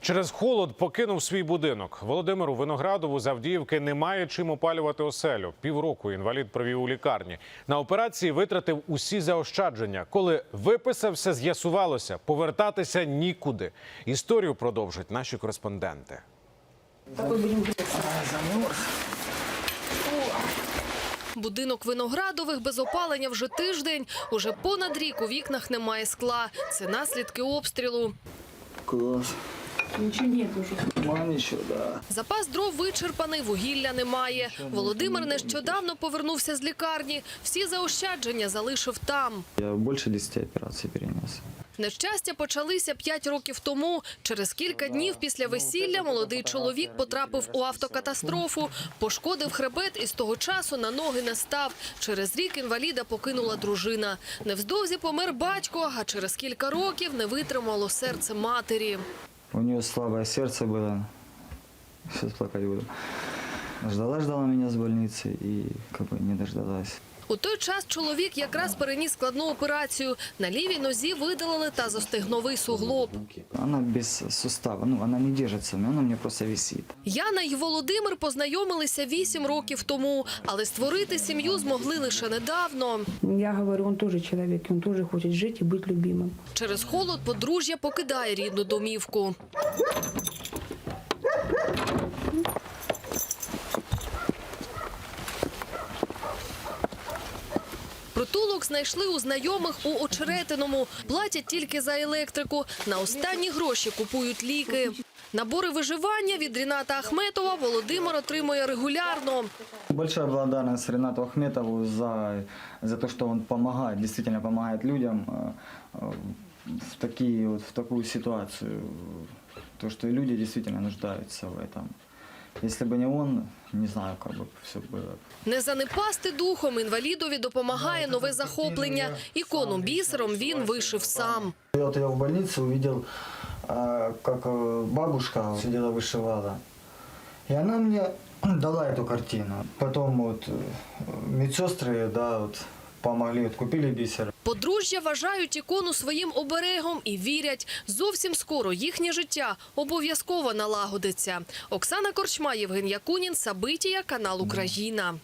Через холод покинув свій будинок. Володимиру Виноградову з Авдіївки немає чим опалювати оселю. Півроку інвалід провів у лікарні. На операції витратив усі заощадження. Коли виписався, з'ясувалося, повертатися нікуди. Історію продовжать наші кореспонденти. Будинок виноградових без опалення вже тиждень. Уже понад рік у вікнах немає скла. Це наслідки обстрілу. Класс. Ничего нет уже. Ничего, да. Запас дров вичерпаний, вугілля немає. Володимир нещодавно повернувся з лікарні. Всі заощадження залишив там. Я больше 10 операций перенес. Нещастя почалися п'ять років тому. Через кілька днів після весілля молодий чоловік потрапив у автокатастрофу, пошкодив хребет і з того часу на ноги не став. Через рік інваліда покинула дружина. Невздовзі помер батько, а через кілька років не витримало серце матері. У нее слабое сердце было. Сейчас плакать буду. Ждала-ждала меня с больницы и как бы не дождалась. У той час чоловік якраз переніс складну операцію. На лівій нозі видалили тазостегновий суглоб. Она без сустава, ну она не держится, она у меня просто висит. Яна й Володимир познайомилися вісім років тому, але створити сім'ю змогли лише недавно. Я говорю, он тоже человек, и он тоже хочет жить и быть любимым. Через холод подружжя покидає рідну домівку. Притулок знайшли у знайомих у Очеретиному. Платять тільки за електрику. На останні гроші купують ліки. Набори виживання від Ріната Ахметова Володимир отримує регулярно. Большая благодарность Ренату Ахметову за, за то, что он помогает, действительно помогает людям э, э, в, такие, вот, в такую ситуацию. То, что и люди действительно нуждаются в этом. Если бы не он, не знаю, как бы все было. Не занепасти духом інвалідові допомагає нове захоплення. Ікону бісером він вишив сам. Я вот я в больнице увидел, а, как э, бабушка сидела вышивала. И она мне дала эту картину. Потом вот э, медсестры, да, вот помогли, відкупили бісер. Подружжя вважають ікону своїм оберегом і вірять, зовсім скоро їхнє життя обов'язково налагодиться. Оксана Корчма, Євген Якунін, Сабитія, канал Україна.